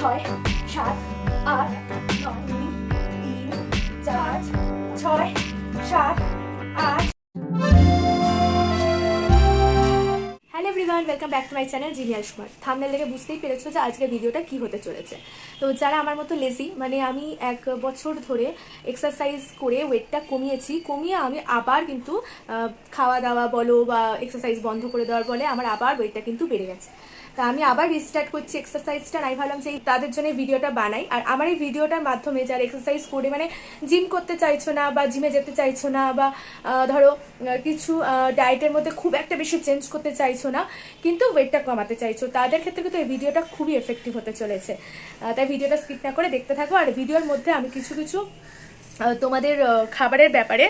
ছয়, সাত, আট, নয়, তিন, চার, ছয়, সাত, আট। Welcome back to my channel জিনিয়াল Kumar thumbnail দেখে বুঝতেই পেরেছ যে আজকের ভিডিওটা কি হতে চলেছে। তো যারা আমার মতো লেজি মানে আমি এক বছর ধরে এক্সারসাইজ করে ওয়েটটা কমিয়েছি, কমিয়ে আমি আবার কিন্তু খাওয়া দাওয়া বলো বা এক্সারসাইজ বন্ধ করে দেওয়ার ফলে আমার আবার ওয়েটটা কিন্তু বেড়ে গেছে। তা আমি আবার রিস্টার্ট করছি এক্সারসাইজটা নাই ভাবলাম যে তাদের জন্য ভিডিওটা বানাই। আর আমার এই ভিডিওটার মাধ্যমে যারা এক্সারসাইজ করে মানে জিম করতে চাইছো না বা জিমে যেতে চাইছো না বা ধরো কিছু ডায়েটের মধ্যে খুব একটা বেশি চেঞ্জ করতে চাইছো না, কিন্তু ওয়েটটা কমাতে চাইছো, তাদের ক্ষেত্রে কিন্তু এই ভিডিওটা খুবই এফেক্টিভ হতে চলেছে। তাই ভিডিওটা স্কিপ না করে দেখতে থাকো। আর ভিডিওর মধ্যে আমি কিছু কিছু তোমাদের খাবারের ব্যাপারে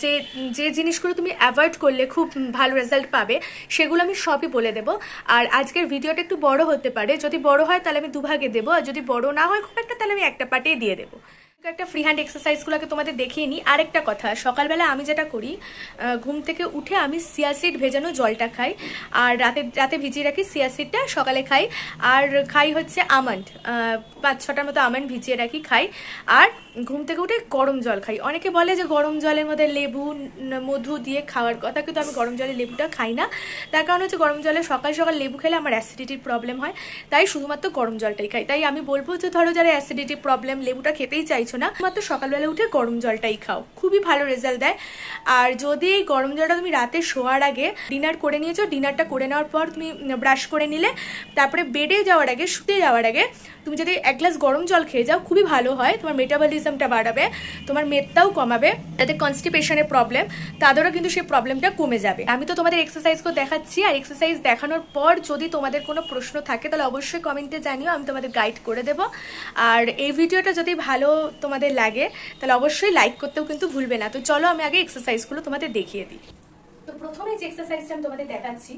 যে যে জিনিসগুলো তুমি অ্যাভয়েড করলে খুব ভালো রেজাল্ট পাবে, সেগুলো আমি সবই বলে দেবো। আর আজকের ভিডিওটা একটু বড় হতে পারে, যদি বড় হয় তাহলে আমি দুভাগে দেবো, আর যদি বড় না হয় খুব একটা, তাহলে আমি একটা পার্টেই দিয়ে দেবো। একটা ফ্রি হ্যান্ড এক্সারসাইজগুলোকে তোমাদের দেখিয়ে নিই। আরেকটা কথা, সকালবেলা আমি যেটা করি ঘুম থেকে উঠে আমি সিয়াসিড ভেজানো জলটা খাই, আর রাতে রাতে ভিজিয়ে রাখি সিয়াসিডটা সকালে খাই। আর খাই হচ্ছে আমন্ড পাঁচ ছটার মতো আমন্ড ভিজিয়ে রাখি, খাই। আর ঘুম থেকে উঠে গরম জল খাই। অনেকে বলে যে গরম জলের মধ্যে লেবু মধু দিয়ে খাওয়ার কথা, কিন্তু আমি গরম জলে লেবুটা খাই না। তার কারণ হচ্ছে গরম জলে সকাল সকাল লেবু খেলে আমার অ্যাসিডিটির প্রবলেম হয়। তাই শুধুমাত্র গরম জলটাই খাই। তাই আমি বলব যে ধরো যারা অ্যাসিডিটির প্রবলেম লেবুটা খেতেই চাইছো না মাত্র সকালবেলা উঠে গরম জলটাই খাও। খুবই ভালো রেজাল্ট দেয়। আর যদি এই গরম জলটা তুমি রাতে শোয়ার আগে ডিনার করে নিয়েছো ডিনারটা করে নেওয়ার পর তুমি ব্রাশ করে নিলে, তারপরে বেডে যাওয়ার আগে, শুতে যাওয়ার আগে, তুমি যদি এক গ্লাস গরম জল খেয়ে যাও, খুবই ভালো হয়। তোমার মেটাবলিজমটা বাড়াবে, তোমার মেদটাও কমাবে যাদের কনস্টিপেশনের প্রবলেম তাদেরও কিন্তু সেই প্রবলেমটা কমে যাবে। আমি তো তোমাদের এক্সারসাইজ করে দেখাচ্ছি, আর এক্সারসাইজ দেখানোর পর যদি তোমাদের কোনো প্রশ্ন থাকে, তাহলে অবশ্যই কমেন্টে জানিও, আমি তোমাদের গাইড করে দেব। আর এই ভিডিওটা যদি ভালো তোমাদের লাগে, তাহলে অবশ্যই লাইক করতেও কিন্তু ভুলবে না। তো চলো আমি আগে এক্সারসাইজগুলো তোমাদের দেখিয়ে দিই। তো প্রথমে যে এক্সারসাইজটা আমি তোমাদের দেখাচ্ছি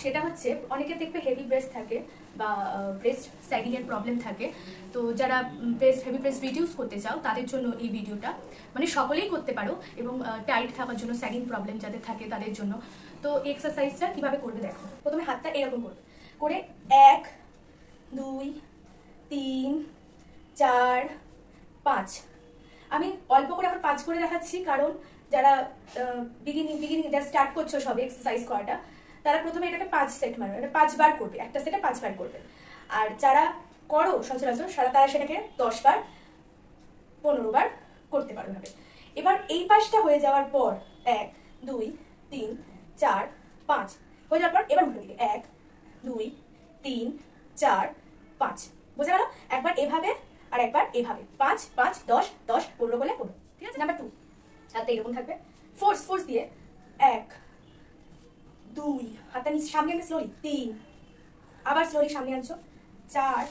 সেটা হচ্ছে অনেকে দেখবে হেভি ব্রেস্ট থাকে বা ব্রেস্ট স্যাগিং এর প্রবলেম থাকে। তো যারা ব্রেস্ট হেভি ব্রেস্ট রিডিউস করতে চাও, তাদের জন্য এই ভিডিওটা মানে সকলেই করতে পারো এবং টাইট থাকার জন্য স্যাগিং প্রবলেম যাদের থাকে তাদের জন্য। তো এক্সারসাইজটা কীভাবে করবে দেখো। প্রথমে হাতটা এরকম করবে। করে এক, দুই, তিন, চার, পাঁচ। আমি অল্প করে আবার পাঁচ করে দেখাচ্ছি, কারণ যারা বিগিনিং বিগিনিং যারা স্টার্ট করছ সব এক্সারসাইজ করাটা তারা প্রথমে এটাকে পাঁচ সেট মারবে এটা পাঁচবার করবে, একটা সেটে পাঁচবার করবে। আর যারা করো সচরাচর, সারা তারা সেটাকে দশবার পনেরো বার করতে পারো ভাবে। এবার এই পাশটা হয়ে যাওয়ার পর, এক, দুই, তিন, চার, পাঁচ, হয়ে যাওয়ার পর এবার উল্টো দিকে, এক, দুই, তিন, চার, পাঁচ বুঝে গেল একবার এভাবে আর একবার এভাবে, পাঁচ পাঁচ, দশ দশ, পনেরো বলে পনেরো, ঠিক আছে? নাম্বার টু হাতটা এরকম থাকবে। ফোর্স ফোর্স দিয়ে, এক দুই। হাতটা নিচে সামনে আনবে স্লোলি তিন। আবার স্লোলি সামনে আনছো, চার,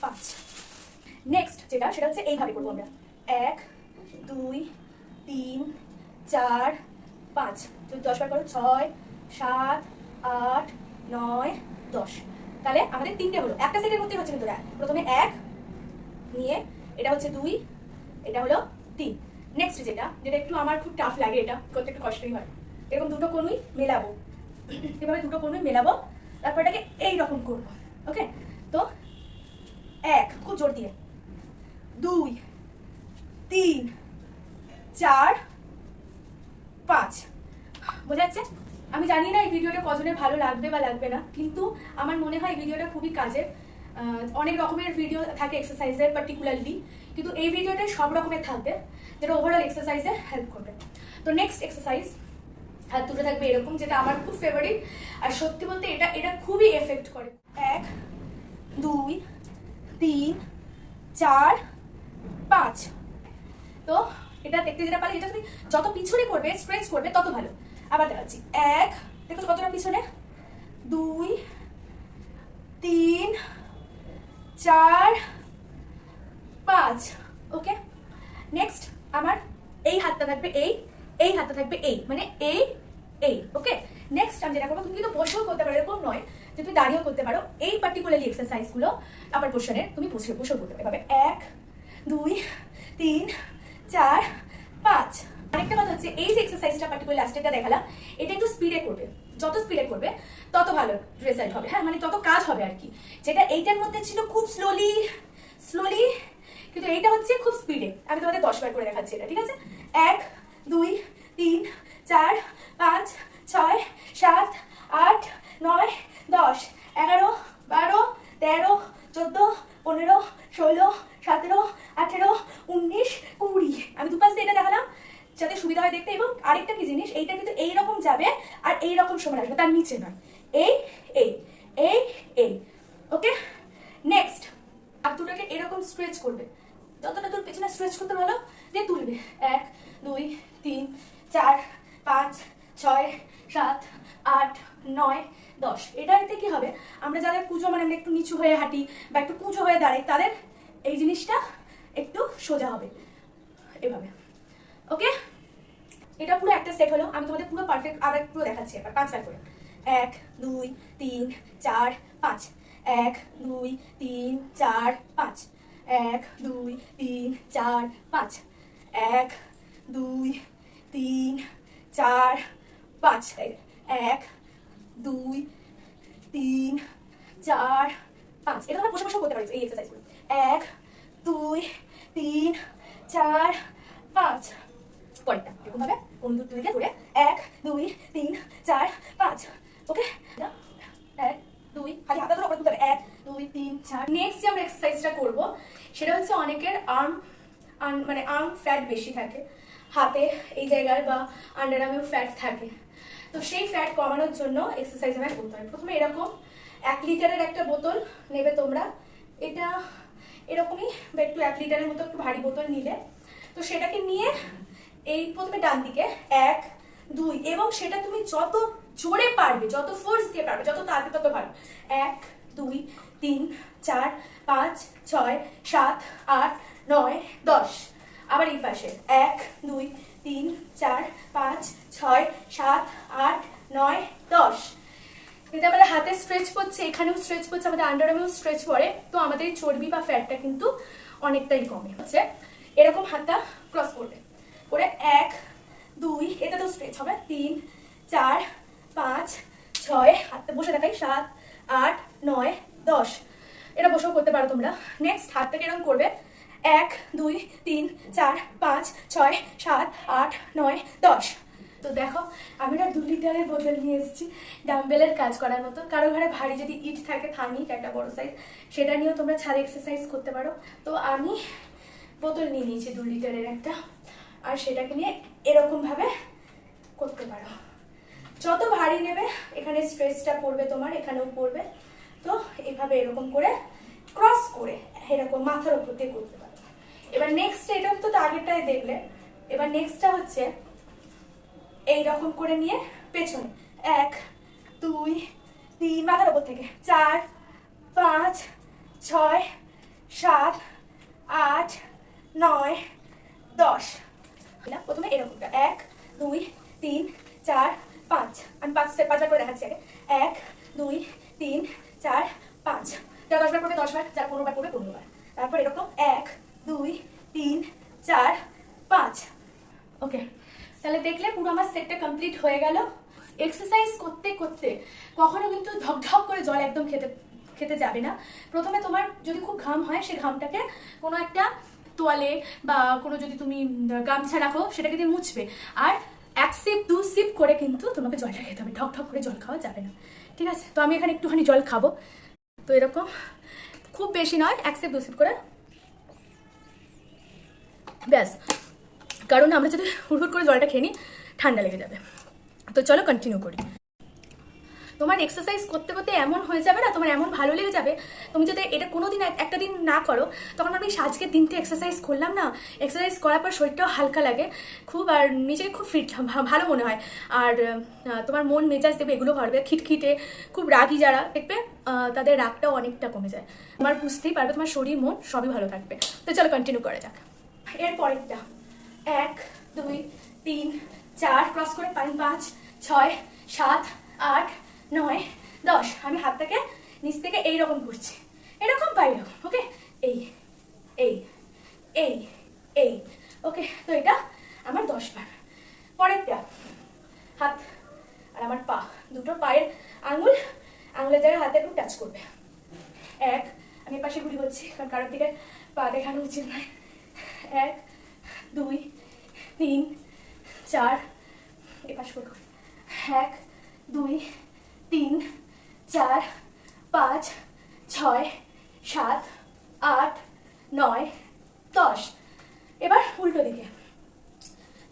পাঁচ। নেক্সট যেটা, সেটা হচ্ছে এইভাবে করব আমরা। এক, দুই, তিন, চার, পাঁচ। যদি দশ বার করো, ছয়, সাত, আট, নয়, দশ। তাহলে আমাদের তিনটে হলো। একটা সেটের মধ্যে হচ্ছে কিন্তু। প্রথমে এক, নিয়ে এটা হচ্ছে দুই, এটা হলো তিন। নেক্সট যেটা যেটা একটু আমার খুব টাফ লাগে, এটা করতে একটু কষ্টই হয়। এরকম দুটো কোনুই মেলাবো। এভাবে দুটো কোনুই মেলাবো। তারপর এটাকে এইরকম করব। ওকে? তো এক, খুব জোর দিয়ে। দুই, তিন, চার, পাঁচ। বোঝা যাচ্ছে? আমি জানি না এই ভিডিওটা কজনের ভালো লাগবে বা লাগবে না, কিন্তু আমার মনে হয় এই ভিডিওটা খুবই কাজের। অনেক রকমের ভিডিও থাকে এক্সারসাইজের পার্টিকুলারলি কিন্তু এই ভিডিওটা সব রকমের থাকবে, যেটা ওভারঅল এক্সারসাইজে হেল্প করবে। তো নেক্সট এক্সারসাইজ হাত দুটো থাকবে এরকম যেটা আমার খুব ফেভারিট আর সত্যি বলতে এটা এটা খুবই এফেক্ট করে। এক, দুই, তিন, চার, পাঁচ। তো এটা দেখতে যেটা পারলে এটা তুমি যত পিছনে করবে স্ট্রেচ করবে, তত ভালো। আবার দেখাচ্ছি। এক, দেখো কতটা পিছনে। দুই, তিন, চার, পাঁচ। ওকে? নেক্সট আমার এই হাতটা থাকবে এই এই হাতটা থাকবে এই। মানে এই এই ওকে নেক্সট আমি যেটা করব, তুমি কিন্তু বসেও করতে পারো, এরকম নয় যে তুমি দাঁড়িয়েও করতে পারো। এই পার্টিকুলারলি এক্সারসাইজগুলো আবার পোর্শনের, তুমি বসে বসেও করতে পারবে এক, দুই, তিন, চার, পাঁচ। আরেকটা কথা হচ্ছে, এই যে এক্সারসাইজটা পার্টিকুলার লাস্টেরটা দেখালাম, এটা একটু স্পিডে করবে। যত স্পিডে করবে, তত ভালো রেজাল্ট হবে। হ্যাঁ মানে তত কাজ হবে আর কি। যেটা এইটার মধ্যে ছিল খুব স্লোলি স্লোলি কিন্তু এইটা হচ্ছে খুব স্পিডে আমি তোমাদের দশ বার করে দেখাচ্ছি এটা, ঠিক আছে? এক, দুই, তিন চার, পাঁচ, ছয়, সাত, আট, নয়, দশ, এগারো, বারো, তেরো, চোদ্দ, পনেরো, ষোলো, সতেরো, আঠেরো, উনিশ, কুড়ি। আমি দুপাশ দিয়ে এটা দেখালাম, যাতে সুবিধা হয় দেখতে, এবং আরেকটা কি জিনিস, এইটা কিন্তু এইরকম যাবে আর এইরকম সময় আসবে, তার নিচে নয়। এই এই এই এই ওকে নেক্সট হাত দুটোকে এরকম স্ট্রেচ করবে। যতটা দূর পেছনে স্ট্রেচ করতে ভালো দিয়ে তুলবে। এক, দুই, তিন, চার পাঁচ, ছয়, সাত, আট, নয়, দশ। এটাতে কি হবে? আমরা যাদের পুজো মানে আমরা একটু নিচু হয়ে হাঁটি বা একটু পুজো হয়ে দাঁড়াই, তাদের এই জিনিসটা একটু সোজা হবে। এভাবে। ওকে? এটা পুরো একটা সেট হলো। আমি তোমাদের পুরো পারফেক্ট আবার পুরো দেখাচ্ছি এবার পাঁচবার করে। এক, দুই, তিন, চার, পাঁচ। এক, দুই, তিন, চার, পাঁচ। এক, দুই, তিন, চার, পাঁচ। এক, দুই, তিন চার, পাঁচ এক, দুই, তিন, চার, পাঁচ। এটা তোমরা বসে বসে করতে পারো এই এক্সারসাইজগুলো এক, দুই, তিন, চার, পাঁচ। পরেরটা, এরকম ভাবে বন্ধুর দুইকে করে এক, দুই, তিন, চার, পাঁচ। ওকে? এক, দুই, খালি হাতে ধরে তুলতে হবে। এক, দুই, তিন, চার। নেক্সট যে আমরা এক্সারসাইজটা করব, সেটা হচ্ছে অনেকের আর্ম মানে আর্ম ফ্যাট বেশি থাকে। হাতে এই জায়গায় বা আন্ডার আর্মেও ফ্যাট থাকে। তো সেই ফ্যাট কমানোর জন্য এক্সারসাইজ আমায় করতে হবে প্রথমে এরকম এক লিটারের একটা বোতল নেবে তোমরা। এটা এরকমই বা একটু এক লিটারের মতো একটু ভারী বোতল নিলে। তো সেটাকে নিয়ে এই প্রথমে ডান দিকে এক, দুই এবং সেটা তুমি যত জোরে পারবে, যত ফোর্স দিয়ে পারবে, যত তাড়াতাড়ি, তত ভালো। এক, দুই, তিন, চার, পাঁচ, ছয়, সাত, আট নয়, দশ। আবার এই পাশে। এক, দুই, তিন, চার, পাঁচ, ছয়, সাত, আট, নয়, দশ। কিন্তু আমাদের হাতে স্ট্রেচ করছে এখানেও স্ট্রেচ করছে আমাদের আন্ডার আন্ডারআর্মেও স্ট্রেচ করে তো আমাদের এই চর্বি বা ফ্যাটটা কিন্তু অনেকটাই কমে হচ্ছে। এরকম হাতটা ক্রস করবে। করে এক, দুই এটা তো স্ট্রেচ হবে। তিন, চার, পাঁচ, ছয়, হাতটা বসে দেখাই সাত, আট, নয়, দশ। এটা বসেও করতে পারো তোমরা। নেক্সট হাতটাকে এরকম করবে। এক, দুই, তিন, চার, পাঁচ, ছয়, সাত, আট, নয়, দশ। তো দেখো, আমি না দু লিটারের বোতল নিয়ে এসেছি, ডাম্বেলের কাজ করার মতো। কারও ঘরে ভারী যদি ইট থাকে থার্মিক একটা বড় সাইজ সেটা নিয়েও তোমরা ছাদে এক্সারসাইজ করতে পারো। তো আমি বোতল নিয়ে নিয়েছি দু লিটারের একটা, আর সেটাকে নিয়ে এরকমভাবে করতে পারো। যত ভারী নেবে, এখানে স্ট্রেসটা পড়বে তোমার, এখানেও পড়বে। তো এভাবে এরকম করে ক্রস করে, এরকম মাথার উপর দিয়ে করতে পারো। এবার নেক্সট এটা তো আগেরটাই দেখলে, এবার নেক্সটটা হচ্ছে এই রকম করে নিয়ে পেছনে। এক, দুই, তিন, মাথার ওপর থেকে। চার, পাঁচ, ছয়, সাত, আট, নয়, দশ। না, প্রথমে এরকমটা। এক, দুই, তিন, চার, পাঁচ। আমি পাঁচ পাঁচবার করে দেখাচ্ছি আগে। এক, দুই, তিন, চার, পাঁচ। যা দশবার করবে দশবার, যা পনেরোবার করবে পনেরোবার। তারপর এরকম এক দুই, তিন, চার, পাঁচ। ওকে তাহলে দেখলে পুরো আমার সেটটা কমপ্লিট হয়ে গেল। এক্সারসাইজ করতে করতে কখনো কিন্তু ধকধক করে জল একদম খেতে খেতে যাবে না। প্রথমে তোমার যদি খুব ঘাম হয় সেই ঘামটাকে কোনো একটা তোয়ালে বা কোনো যদি তুমি গামছা রাখো, সেটাকে দিয়ে মুছবে। আর এক সিপ দু সিপ করে কিন্তু তোমাকে জলটা খেতে হবে। ঠক করে জল খাওয়া যাবে না। ঠিক আছে? তো আমি এখানে একটুখানি জল খাব। তো এরকম। খুব বেশি নয়, এক সিপ দু সিপ করে ব্যাস, কারণ আমরা যদি হুড়হুড় করে জলটা খেয়ে নিই, ঠান্ডা লেগে যাবে। তো চলো কন্টিনিউ করি। তোমার এক্সারসাইজ করতে করতে এমন হয়ে যাবে না, তোমার এমন ভালো লেগে যাবে, তুমি যদি এটা কোনো দিন এক- একটা দিন না করো, তখন আমি আজকের দিনটা এক্সারসাইজ করলাম না। এক্সারসাইজ করার পর শরীরটাও হালকা লাগে, খুব আর নিজেকে খুব ফিট ভালো মনে হয়। আর তোমার মন মেজাজ দেবে এগুলো ভাববে খিটখিটে, খুব রাগী যারা দেখবে তাদের রাগটাও অনেকটা কমে যায়। তোমার বুঝতেই পারবে, তোমার শরীর, মন সবই ভালো থাকবে। তো চলো কন্টিনিউ করা যাক। এর পরেরটা। এক, দুই, তিন, চার ক্রস করে পানি পাঁচ, ছয়, সাত, আট, নয়, দশ। আমি হাতটাকে নিচ থেকে এইরকম করছি এরকম বা এরকম ওকে এই এই এই এই ওকে তো এটা আমার দশ বার। পরেরটা, হাত আর আমার পা। দুটো পায়ের আঙুল আঙুলের জায়গায় হাতে একটু টাচ করবে। এক, আমি পাশে ঘুরি করছি কারণ কারোর দিকে পা দেখানো উচিত নয়। এক, দুই, তিন, চার এপাশ করে। এক, দুই, তিন, চার, পাঁচ, ছয়, সাত, আট, নয়, দশ। এবার উল্টো দিকে।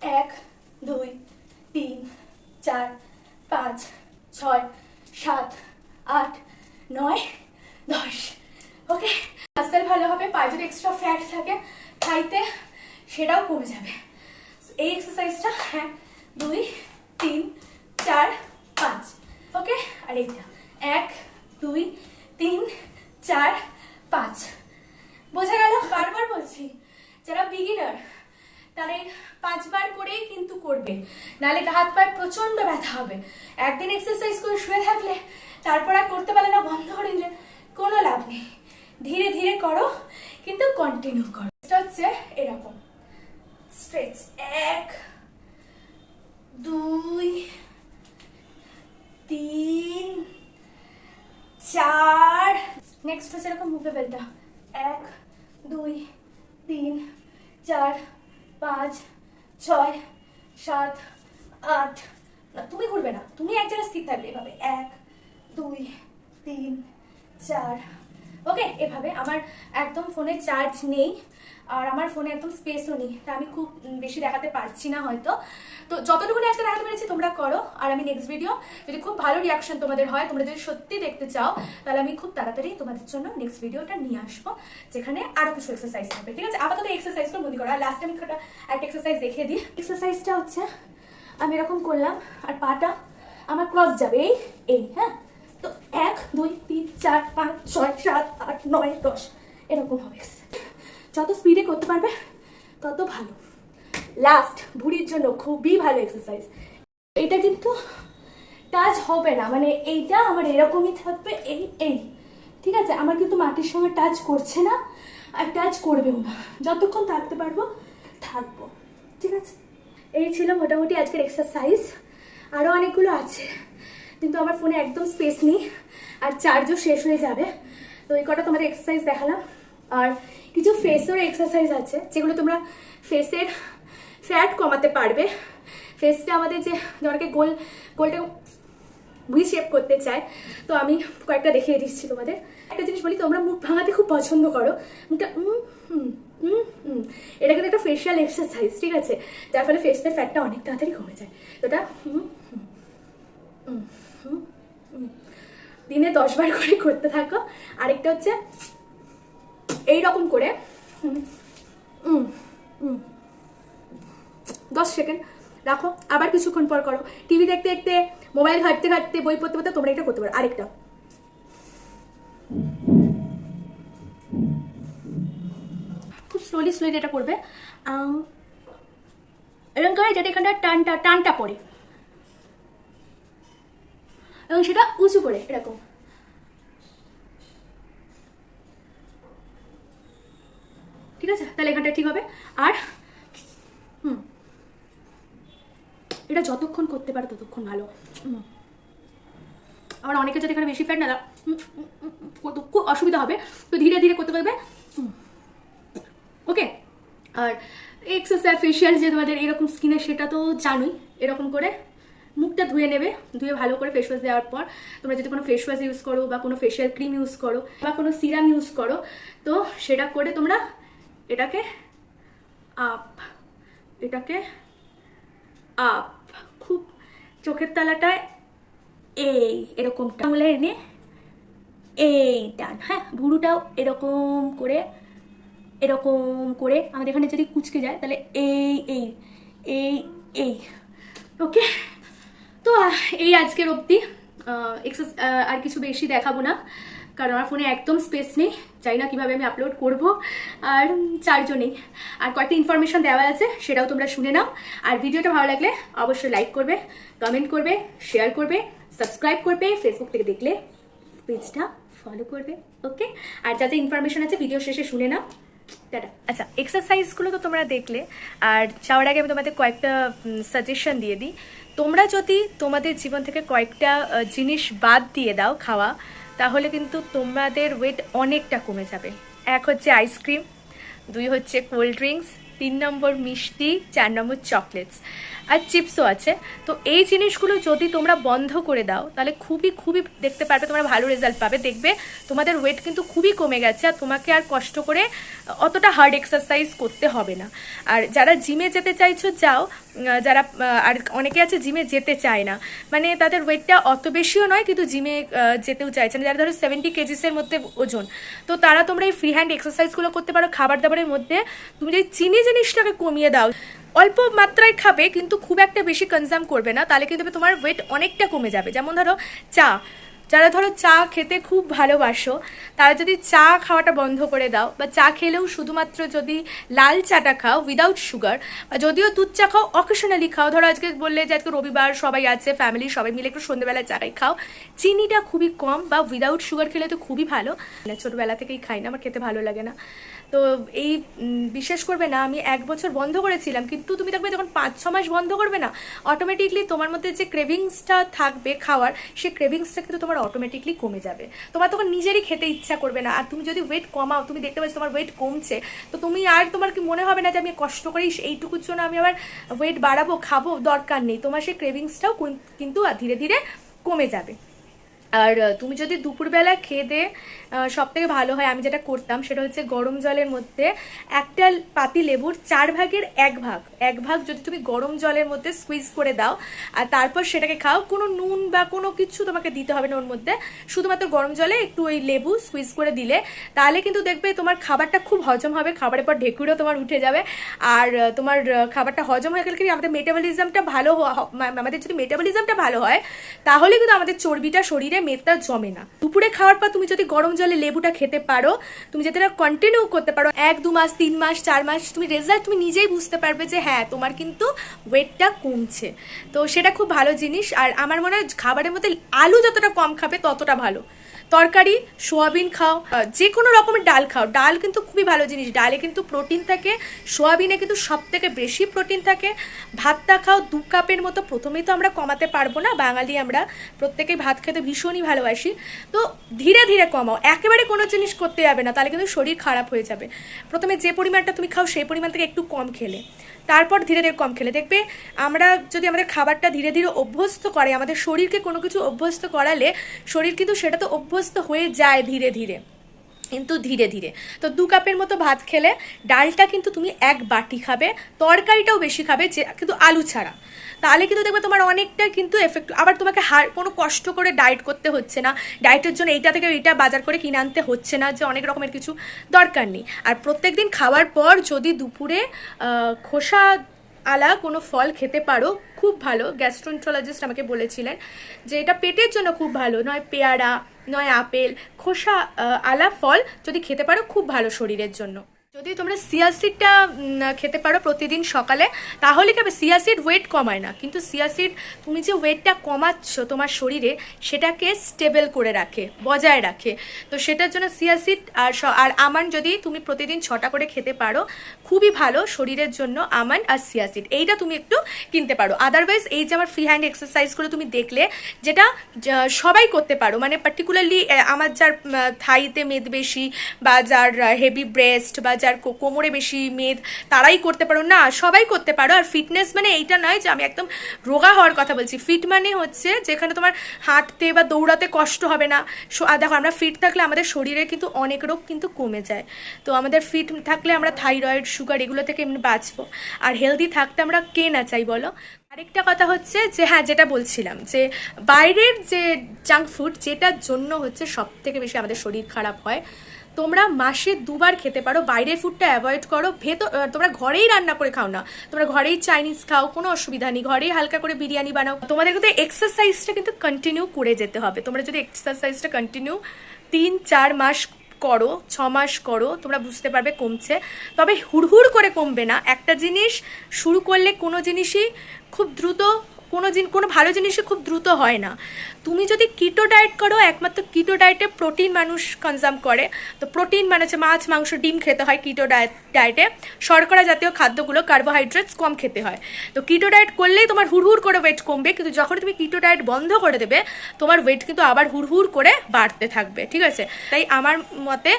এক, দুই, তিন, চার, পাঁচ, ছয়, সাত, আট, নয়, দশ। ওকে মাসেল ভালো হবে। পায়ে যদি এক্সট্রা ফ্যাট থাকে খাইতে সেটাও কমে যাবে। এই এক্সারসাইজটা হ্যাঁ দুই, তিন, চার, পাঁচ। ওকে আর এইটা। এক, দুই, তিন, চার, পাঁচ। বোঝা গেল? বারবার বলছি, যারা বিগিনার তারা পাঁচবার করেই কিন্তু করবে। নাহলে হাত পায়ে প্রচণ্ড ব্যথা হবে। একদিন এক্সারসাইজ করে শুয়ে থাকলে তারপর আর করতে পারলে না, বন্ধ করে দিলে কোনো লাভ নেই। ধীরে ধীরে করো, কিন্তু কন্টিনিউ করো। হচ্ছে এরকম স্ট্রেচ এক দুই তিন চার নেক্সট হচ্ছে এরকম মুভেবেলটা এক দুই তিন চার পাঁচ ছয় সাত আট না তুমি ঘুরবে না তুমি এক জায়গায় স্থির থাকবে এভাবে এক দুই তিন চার ওকে এভাবে আমার একদম ফোনে চার্জ নেই আর আমার ফোনে একদম স্পেসও নেই। তা আমি খুব বেশি দেখাতে পারছি না হয়তো। তো যতটুকুনি আজকে দেখাতে পেরেছি তোমরা করো। আর আমি নেক্সট ভিডিও যদি খুব ভালো রিয়াকশন তোমাদের হয়, তোমরা যদি সত্যি দেখতে চাও, তাহলে আমি খুব তাড়াতাড়ি তোমাদের জন্য নেক্সট ভিডিওটা নিয়ে আসব, যেখানে আরও কিছু এক্সারসাইজ থাকবে। ঠিক আছে? আপাতত এক্সারসাইজটা মনে করো। আর লাস্ট আমি একটা এক্সারসাইজ দেখিয়ে দিই। এক্সারসাইজটা হচ্ছে, আমি এরকম করলাম, আর পাটা আমার ক্রস যাবে। এই এই হ্যাঁ? দুই, তিন, চার, পাঁচ, ছয়, সাত, আট, নয়, দশ। এরকম হবে। যত স্পিডে করতে পারবে, তত ভালো। লাস্ট ভুঁড়ির জন্য খুবই ভালো এক্সারসাইজ এটা কিন্তু টাচ হবে না। মানে এইটা আমার এরকমই থাকবে, এই এই। ঠিক আছে? আমার কিন্তু মাটির সঙ্গে টাচ করছে না, আর টাচ করবেও না। যতক্ষণ থাকতে পারব, থাকব। ঠিক আছে? এই ছিল মোটামুটি আজকের এক্সারসাইজ আরও অনেকগুলো আছে। কিন্তু আমার ফোনে একদম স্পেস নেই আর চার্জও শেষ হয়ে যাবে। তো এই কটা তোমাদের এক্সারসাইজ দেখালাম। আর কিছু ফেসের এক্সারসাইজ আছে যেগুলো তোমরা ফেসের ফ্যাট কমাতে পারবে। ফেসটা আমাদের যে যাদেরকে গোল গোলটা ভি শেপ করতে চায় তো আমি কয়েকটা দেখিয়ে দিচ্ছি তোমাদের। একটা জিনিস বলি তোমরা মুখ ভাঙাতে খুব পছন্দ করো। মুখটা। এটা কিন্তু একটা ফেশিয়াল এক্সারসাইজ ঠিক আছে? যার ফলে ফেসের ফ্যাটটা অনেক তাড়াতাড়ি কমে যায়। তো হুম, হুম, হুম। দিনে দশ বার করে করতে থাকো। আরেকটা হচ্ছে এই রকম করে। দশ সেকেন্ড রাখো। আবার কিছুক্ষণ পর করো। টিভি দেখতে দেখতে, মোবাইল ঘাটতে ঘাটতে, বই পড়তে পড়তে তোমরা এটা করতে পারো। আরেকটা। খুব স্লোলি স্লোলি এটা করবে। এরকম করে যেটা এখানটা টানটা টানটা পড়ে। এবং সেটা উঁচু করে, এরকম। ঠিক আছে? তাহলে এখানটা ঠিক হবে। আর, হুম। এটা যতক্ষণ করতে পারো ততক্ষণ ভালো। আবার অনেকে যদি এখানে বেশি ফ্যাট না খুব অসুবিধা হবে। তো ধীরে ধীরে করতে পারবে। ওকে? আর এক্সারসাইজ ফেশিয়াল যে তোমাদের এরকম স্কিনে সেটা তো জানোই, এরকম করে। মুখটা ধুয়ে নেবে, ধুয়ে ভালো করে ফেস ওয়াশ দেওয়ার পর তোমরা যদি কোনো ফেস ওয়াশ ইউজ করো বা কোনো ফেশিয়াল ক্রিম ইউজ করো বা কোনো সিরাম ইউজ করো, তো সেটা করে তোমরা এটাকে আপ এটাকে আপ খুব চোখের তলাটায় এই এরকম টাংলে এনে এই টান হ্যাঁ ভুরুটাও এরকম করে এরকম করে আমাদের এখানে যদি কুচকে যায়, তাহলে এই এই এই এই ওকে তো এই আজকের অবধি আর কিছু বেশি দেখাবো না, কারণ আমার ফোনে একদম স্পেস নেই, জানি না কীভাবে আমি আপলোড করব, আর চারজনেই। আর কয়েকটা ইনফরমেশন দেওয়া আছে, সেটাও তোমরা শুনে নাও, আর ভিডিওটা ভালো লাগলে অবশ্যই লাইক করবে কমেন্ট করবে শেয়ার করবে সাবস্ক্রাইব করবে ফেসবুক থেকে দেখলে পেজটা ফলো করবে ওকে আর যা যা ইনফরমেশন আছে ভিডিও শেষে শুনে নাও আচ্ছা এক্সারসাইজগুলো তো তোমরা দেখলে, আর যাওয়ার আগে আমি তোমাদের কয়েকটা সাজেশন দিয়ে দিই। তোমরা যদি তোমাদের জীবন থেকে কয়েকটা জিনিস বাদ দিয়ে দাও খাওয়া, তাহলে কিন্তু তোমাদের ওয়েট অনেকটা কমে যাবে। এক হচ্ছে আইসক্রিম দুই হচ্ছে কোল্ড ড্রিঙ্কস তিন নম্বর মিষ্টি, চার নম্বর চকলেটস আর চিপসও আছে। তো এই জিনিসগুলো যদি তোমরা বন্ধ করে দাও, তাহলে খুবই খুবই দেখতে পারবে তোমরা ভালো রেজাল্ট পাবে। দেখবে তোমাদের ওয়েট কিন্তু খুবই কমে গেছে আর তোমাকে আর কষ্ট করে অতটা হার্ড এক্সারসাইজ করতে হবে না। আর যারা জিমে যেতে চাইছো, যাও। যারা আর অনেকে আছে জিমে যেতে চায় না। মানে তাদের ওয়েটটা অত বেশিও নয়, কিন্তু জিমে যেতেও চাইছে না। যারা ধরো সেভেন্টি কেজিসের মধ্যে ওজন, তো তারা তোমরা এই ফ্রি হ্যান্ড এক্সারসাইজগুলো করতে পারো। খাবার দাবারের মধ্যে তুমি যদি চিনি জিনিসটাকে কমিয়ে দাও। অল্প মাত্রায় খাবে, কিন্তু খুব একটা বেশি কনজাম করবে না, তাহলে কিন্তু তোমার ওয়েট অনেকটা কমে যাবে। যেমন ধরো চা, যারা ধরো চা খেতে খুব ভালোবাসো, তারা যদি চা খাওয়াটা বন্ধ করে দাও, বা চা খেলেও শুধুমাত্র যদি লাল চাটা খাও উইদাউট সুগার বা যদিও দুধ চা খাও অকেশনালি খাও, ধরো আজকে বললে যে আজকে রবিবার সবাই আছে ফ্যামিলি সবাই মিলে একটু সন্ধ্যেবেলা চাই খাও। চিনিটা খুবই কম, বা উইদাউট সুগার খেলে তো খুবই ভালো। ছোটবেলা থেকেই খাই না, আমার খেতে ভালো লাগে না। তো এই বিশ্বাস করবে না, আমি এক বছর বন্ধ করেছিলাম, কিন্তু তুমি দেখবে যখন পাঁচ, ছ মাস বন্ধ করবে না অটোমেটিকলি তোমার মধ্যে যে ক্রেভিংসটা থাকবে খাওয়ার, সেই ক্রেভিংসটা কিন্তু তোমার অটোমেটিকলি কমে যাবে। তোমার তখন নিজেরই খেতে ইচ্ছা করবে না, আর তুমি যদি ওয়েট কমাও, তুমি দেখতে পাচ্ছ তোমার ওয়েট কমছে, তো তুমি আর তোমার কি মনে হবে না যে আমি কষ্ট করেই এইটুকুর জন্য আমি আবার ওয়েট বাড়াবো, খাব, দরকার নেই, তোমার সেই ক্রেভিংসটাও কিন্তু ধীরে ধীরে কমে যাবে। আর তুমি যদি দুপুরবেলা খেয়ে দে সব থেকে ভালো হয়, আমি যেটা করতাম সেটা হচ্ছে গরম জলের মধ্যে একটা পাতি লেবুর চার ভাগের এক ভাগ এক ভাগ যদি তুমি গরম জলের মধ্যে স্কুইজ করে দাও, আর তারপর সেটাকে খাও, কোনো নুন বা কোনো কিছু তোমাকে দিতে হবে না ওর মধ্যে। শুধুমাত্র গরম জলে একটু ওই লেবু স্কুইজ করে দিলে, তাহলে কিন্তু দেখবে তোমার খাবারটা খুব হজম হবে, খাবারের পর ঢেকুরও তোমার উঠে যাবে। আর তোমার খাবারটা হজম হয়ে গেলে কি আমাদের মেটাবলিজমটা ভালো আমাদের যদি মেটাবলিজমটা ভালো হয়, তাহলে কিন্তু আমাদের চর্বিটা শরীরে মেদটা জমে না। দুপুরে খাওয়ার পর তুমি যদি গরম জলে লেবুটা খেতে পারো, তুমি যদি কন্টিনিউ করতে পারো, এক, দু মাস, তিন মাস, চার মাস, তুমি রেজাল্ট তুমি নিজেই বুঝতে পারবে যে হ্যাঁ তোমার কিন্তু ওয়েটটা কমছে। তো সেটা খুব ভালো জিনিস, আর আমার মনে হয় খাবারের মধ্যে আলু যতটা কম খাবে ততটা ভালো। তরকারি, সোয়াবিন খাও যে কোনো রকমের ডাল খাও। ডাল কিন্তু খুবই ভালো জিনিস। ডালে কিন্তু প্রোটিন থাকে। সোয়াবিনে কিন্তু সব থেকে বেশি প্রোটিন থাকে। ভাতটা খাও দু কাপের মতো। প্রথমেই তো আমরা কমাতে পারব না। বাঙালি আমরা প্রত্যেকেই ভাত খেতে ভীষণই ভালোবাসি। তো ধীরে ধীরে কমাও। একেবারে কোনো জিনিস করতে যাবে না। তাহলে কিন্তু শরীর খারাপ হয়ে যাবে। প্রথমে যে পরিমাণটা তুমি খাও, সেই পরিমাণ থেকে একটু কম খেলে। তারপর ধীরে ধীরে কম খেলে। দেখবে আমরা যদি আমাদের খাবারটা ধীরে ধীরে অভ্যস্ত করে আমাদের শরীরকে কোনো কিছু অভ্যস্ত করালে শরীর কিন্তু সেটা তো অভ্যস্ত হয়ে যায় ধীরে ধীরে। কিন্তু ধীরে ধীরে। তো দু কাপের মতো ভাত খেলে ডালটা কিন্তু তুমি এক বাটি খাবে, তরকারিটাও বেশি খাবে যে, কিন্তু আলু ছাড়া। তাহলে কিন্তু দেখবে তোমার অনেকটা কিন্তু এফেক্ট আবার তোমাকে হার, কোনো কষ্ট করে ডায়েট করতে হচ্ছে না। ডায়েটের জন্য এইটা থেকে এইটা বাজার করে কিনে আনতে হচ্ছে না যে, অনেক রকমের কিছু দরকার নেই। আর প্রত্যেকদিন খাওয়ার পর যদি দুপুরে খোসা আলা কোনো ফল খেতে পারো, খুব ভালো। গ্যাস্ট্রোন্ট্রোলজিস্ট আমাকে বলেছিলেন যে, এটা পেটের জন্য খুব ভালো, নয় পেয়ারা নয় আপেল খোসা আলা ফল যদি খেতে পারো খুব ভালো শরীরের জন্য। যদি তোমরা সিয়াসিডটা খেতে পারো প্রতিদিন সকালে, তাহলে কি হবে? সিয়াসিড ওয়েট কমায় না। কিন্তু সিয়াসিড তুমি যে ওয়েটটা কমাচ্ছ তোমার শরীরে, সেটাকে স্টেবল করে রাখে, বজায় রাখে। তো সেটার জন্য সিয়াসিড আর আর আমান যদি তুমি প্রতিদিন ছটা করে খেতে পারো, খুবই ভালো শরীরের জন্য আমান আর সিয়াসিড এইটা তুমি একটু কিনতে পারো। আদারওয়াইজ এই যে আমার ফ্রি হ্যান্ড এক্সারসাইজগুলো তুমি দেখলে, যেটা সবাই করতে পারো। মানে পার্টিকুলারলি আমার যার থাইতে মেদ বেশি বা যার হেভি ব্রেস্ট বা যার কোমরে বেশি মেদ, তারাই করতে পারো। না, সবাই করতে পারো। আর ফিটনেস মানে এইটা নয় যে আমি একদম রোগা হওয়ার কথা বলছি। ফিট মানে হচ্ছে যেখানে তোমার হাঁটতে বা দৌড়াতে কষ্ট হবে না। দেখো, আমরা ফিট থাকলে আমাদের শরীরে কিন্তু অনেক রোগ কিন্তু কমে যায়। তো আমাদের ফিট থাকলে আমরা থাইরয়েড সুগার এগুলো থেকে এমনি বাঁচবো। আর হেলদি থাকতে আমরা কে না চাই বলো? আরেকটা কথা হচ্ছে যে হ্যাঁ যেটা বলছিলাম যে, বাইরের যে জাঙ্ক ফুড যেটার জন্য হচ্ছে সব থেকে বেশি আমাদের শরীর খারাপ হয় তোমরা মাসে দুবার খেতে পারো, বাইরের ফুডটা অ্যাভয়েড করো, ভেতর তোমরা ঘরেই রান্না করে খাও না। তোমরা ঘরেই চাইনিজ খাও, কোনো অসুবিধা নেই, ঘরেই হালকা করে বিরিয়ানি বানাও। তোমাদের কিন্তু এক্সারসাইজটা কিন্তু কন্টিনিউ করে যেতে হবে। তোমরা যদি এক্সারসাইজটা কন্টিনিউ তিন, চার মাস করো, ছ মাস করো, তোমরা বুঝতে পারবে কমছে। তবে হুড়হুড় করে কমবে না। একটা জিনিস শুরু করলে কোনো জিনিসই খুব দ্রুত কোনো জিন, কোনো ভালো জিনিসই খুব দ্রুত হয় না। তুমি যদি কিটো ডায়েট করো, একমাত্র কিটো ডায়েটে প্রোটিন মানুষ কনজাম করে। তো প্রোটিন মানে হচ্ছে মাছ, মাংস, ডিম খেতে হয় কিটো ডায়েট ডায়েটে শর্করা জাতীয় খাদ্যগুলো কার্বোহাইড্রেটস কম খেতে হয়। তো কিটো ডায়েট করলেই তোমার হুড়হুড় করে ওয়েট কমবে, কিন্তু যখন তুমি কিটো ডায়েট বন্ধ করে দেবে, তোমার ওয়েট কিন্তু আবার হুড়হুড় করে বাড়তে থাকবে, ঠিক আছে? তাই আমার মতে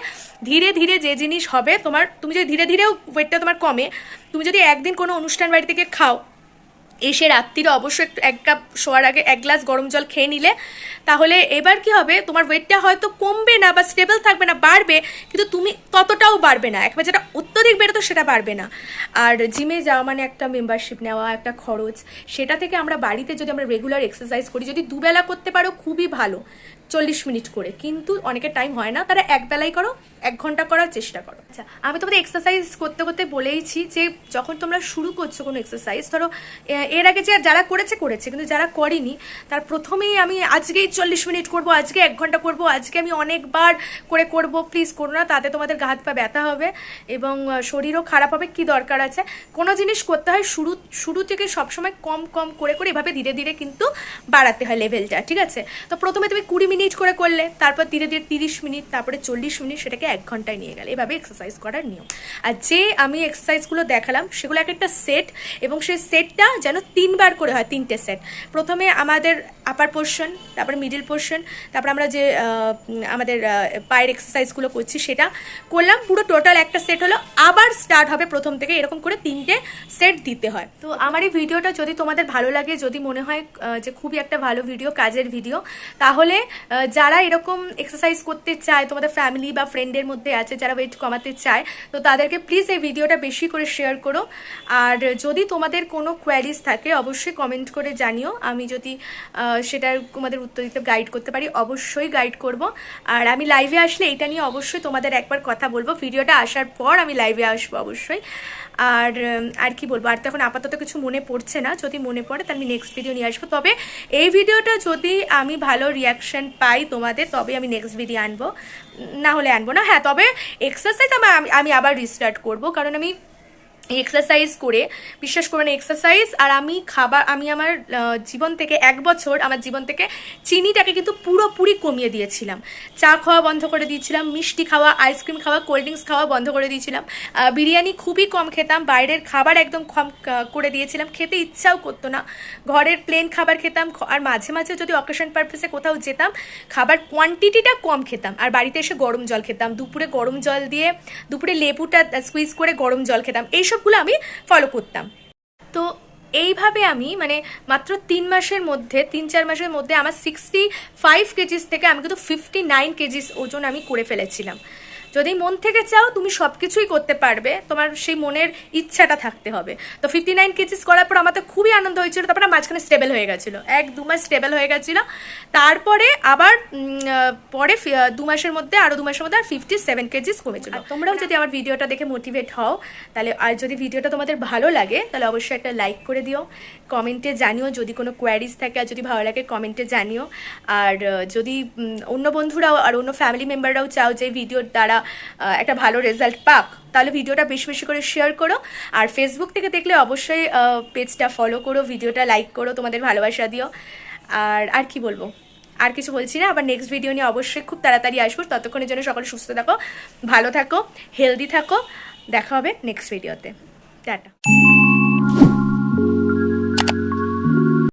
ধীরে ধীরে যে জিনিস হবে, তোমার, তুমি যদি ধীরে ধীরেও ওয়েটটা তোমার কমে, তুমি যদি একদিন কোনো অনুষ্ঠান বাড়ি থেকে খাও এসে রাত্রিরে অবশ্যই একটু এক কাপ শোয়ার আগে এক গ্লাস গরম জল খেয়ে নিলে, তাহলে এবার কি হবে? তোমার ওয়েটটা হয়তো কমবে না বা স্টেবল থাকবে না, বাড়বে, কিন্তু তুমি ততটাও বাড়বে না। একবার যেটা অত্যধিক বেরোতো সেটা বাড়বে না। আর জিমে যাওয়া মানে একটা মেম্বারশিপ নেওয়া, একটা খরচ, সেটা থেকে আমরা বাড়িতে যদি আমরা রেগুলার এক্সারসাইজ করি, যদি দুবেলা করতে পারো, খুবই ভালো। চল্লিশ মিনিট করে। কিন্তু অনেকের টাইম হয় না। তারা এক বেলাই করো, এক ঘণ্টা করার চেষ্টা করো। আচ্ছা আমি তোমাদের এক্সারসাইজ করতে করতে বলেইছি যে, যখন তোমরা শুরু করছ কোনো এক্সারসাইজ ধরো এর আগে যে যারা করেছে করেছে। কিন্তু যারা করেনি, তার প্রথমেই আমি আজকেই চল্লিশ মিনিট করব, আজকে এক ঘণ্টা করব, আজকে আমি অনেকবার করে করব। প্লিজ করো না, তাতে তোমাদের গা হাত পা ব্যথা হবে এবং শরীরও খারাপ হবে। কি দরকার আছে? কোনো জিনিস করতে হয় শুরু শুরু থেকে সবসময় কম কম করে করে এভাবে ধীরে ধীরে কিন্তু বাড়াতে হয় লেভেলটা ঠিক আছে? তো প্রথমে তুমি কুড়ি মিনিট করে করলে, তারপর ধীরে ধীরে তিরিশ মিনিট, তারপরে চল্লিশ মিনিট সেটাকে এক ঘন্টায় নিয়ে গেলে। এভাবে এক্সারসাইজ করার নিয়ম। আর যে আমি এক্সারসাইজগুলো দেখালাম, সেগুলো এক একটা সেট এবং সেই সেটটা যেন তিনবার করে হয়, তিনটে সেট প্রথমে আমাদের আপার পোর্শন তারপরে মিডিল পোর্শন তারপর আমরা যে আমাদের পায়ের এক্সারসাইজগুলো করছি সেটা করলাম। পুরো টোটাল একটা সেট হলো, আবার স্টার্ট হবে প্রথম থেকে, এরকম করে তিনটে সেট দিতে হয়। তো আমার এই ভিডিওটা যদি তোমাদের ভালো লাগে, যদি মনে হয় যে খুবই একটা ভালো ভিডিও কাজের ভিডিও তাহলে যারা এরকম এক্সারসাইজ করতে চায়, তোমাদের ফ্যামিলি বা ফ্রেন্ডের মধ্যে আছে, যারা ওয়েট কমাতে চায়, তো তাদেরকে প্লিজ এই ভিডিওটা বেশি করে শেয়ার করো। আর যদি তোমাদের কোনো কোয়ারিজ থাকে, অবশ্যই কমেন্ট করে জানিও। আমি যদি সেটার তোমাদের উত্তর দিতে গাইড করতে পারি, অবশ্যই গাইড করব। আর আমি লাইভে আসলে এটা নিয়ে অবশ্যই তোমাদের একবার কথা বলব। ভিডিওটা আসার পর আমি লাইভে আসব অবশ্যই। আর আর কি বলব? আর তো এখন আপাতত কিছু মনে পড়ছে না। যদি মনে পড়ে, তাহলে আমি নেক্সট ভিডিও নিয়ে আসব। তবে এই ভিডিওটা যদি আমি ভালো রিয়াকশান পাই তোমাদের, তবে আমি নেক্সট ভিডিও আনব। না হলে আনব না। হ্যাঁ তবে এক্সারসাইজ আমি আমি আবার রিস্টার্ট করব। কারণ আমি এক্সারসাইজ করে, বিশ্বাস করবেন এক্সারসাইজ আর আমি খাবার, আমি আমার জীবন থেকে এক বছর আমার জীবন থেকে চিনিটাকে কিন্তু পুরোপুরি কমিয়ে দিয়েছিলাম। চা খাওয়া বন্ধ করে দিয়েছিলাম, মিষ্টি খাওয়া আইসক্রিম খাওয়া কোল্ড ড্রিঙ্কস খাওয়া বন্ধ করে দিয়েছিলাম। বিরিয়ানি খুবই কম খেতাম, বাইরের খাবার একদম কম করে দিয়েছিলাম, খেতে ইচ্ছাও করতো না। ঘরের প্লেন খাবার খেতাম আর মাঝে মাঝে যদি অকেশন পারপাসে কোথাও যেতাম, খাবার কোয়ান্টিটিটা কম খেতাম। আর বাড়িতে এসে গরম জল খেতাম, দুপুরে গরম জল দিয়ে, দুপুরে লেবুটা স্কুইজ করে গরম জল খেতাম। এইসবগুলো আমি ফলো করতাম। তো এইভাবে আমি মানে মাত্র তিন মাসের মধ্যে, তিন চার মাসের মধ্যে আমার সিক্সটি ফাইভ কেজিস থেকে আমি কিন্তু ফিফটি নাইন কেজিস ওজন আমি করে ফেলেছিলাম। যদি মন থেকে চাও তুমি সব কিছুই করতে পারবে। তোমার সেই মনের ইচ্ছাটা থাকতে হবে। তো ফিফটি নাইন কেজিস করার পর আমার তো খুবই আনন্দ হয়েছিল তারপরে মাঝখানে স্টেবল হয়ে গেছিল। এক দু মাস স্টেবল হয়ে গেছিল। তারপরে আবার পরে দু মাসের মধ্যে আরও দু মাসের মধ্যে আর ফিফটি সেভেন কেজিস কমেছিল তোমরাও যদি আমার ভিডিওটা দেখে মোটিভেট হও তাহলে আর যদি ভিডিওটা তোমাদের ভালো লাগে তাহলে অবশ্যই একটা লাইক করে দিও। কমেন্টে জানিও যদি কোনো কোয়ারিজ থাকে আর যদি ভালো লাগে কমেন্টে জানিও। আর যদি অন্য বন্ধুরাও আর অন্য ফ্যামিলি মেম্বাররাও চাও যে ভিডিওর দ্বারা একটা ভালো রেজাল্ট পাক, তাহলে ভিডিওটা বেশি বেশি করে শেয়ার করো। আর ফেসবুক থেকে দেখলে অবশ্যই পেজটা ফলো করো, ভিডিওটা লাইক করো, তোমাদের ভালোবাসা দিও। আর আর কি বলব? আর কিছু বলছি না, আবার নেক্সট ভিডিও নিয়ে অবশ্যই খুব তাড়াতাড়ি আসব। ততক্ষণের জন্য সকলে সুস্থ থাকো, ভালো থাকো হেলদি থাকো। দেখা হবে নেক্সট ভিডিওতে টাটা।